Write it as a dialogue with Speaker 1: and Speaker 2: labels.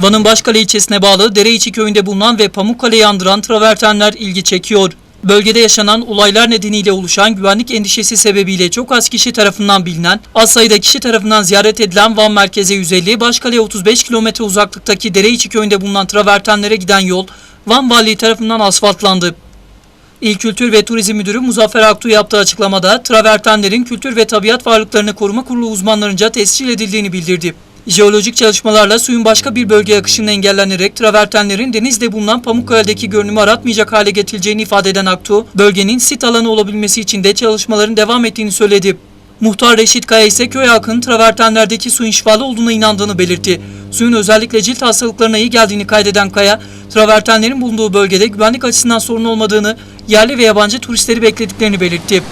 Speaker 1: Van'ın Başkale ilçesine bağlı Dereiçi köyünde bulunan ve Pamukkale'yi andıran travertenler ilgi çekiyor. Bölgede yaşanan olaylar nedeniyle oluşan güvenlik endişesi sebebiyle çok az kişi tarafından bilinen, az sayıda kişi tarafından ziyaret edilen Van merkeze 150, Başkale'ye 35 kilometre uzaklıktaki Dereiçi köyünde bulunan travertenlere giden yol Van Valiliği tarafından asfaltlandı. İl Kültür ve Turizm Müdürü Muzaffer Aktu yaptığı açıklamada travertenlerin kültür ve tabiat varlıklarını koruma kurulu uzmanlarınca tescil edildiğini bildirdi. Jeolojik çalışmalarla suyun başka bir bölgeye akışının engellenerek travertenlerin denizde bulunan Pamukkale'deki görünümü aratmayacak hale getirileceğini ifade eden Aktu, bölgenin sit alanı olabilmesi için de çalışmaların devam ettiğini söyledi. Muhtar Reşit Kaya ise köy halkının travertenlerdeki suyun şifalı olduğuna inandığını belirtti. Suyun özellikle cilt hastalıklarına iyi geldiğini kaydeden Kaya, travertenlerin bulunduğu bölgede güvenlik açısından sorun olmadığını, yerli ve yabancı turistleri beklediklerini belirtti.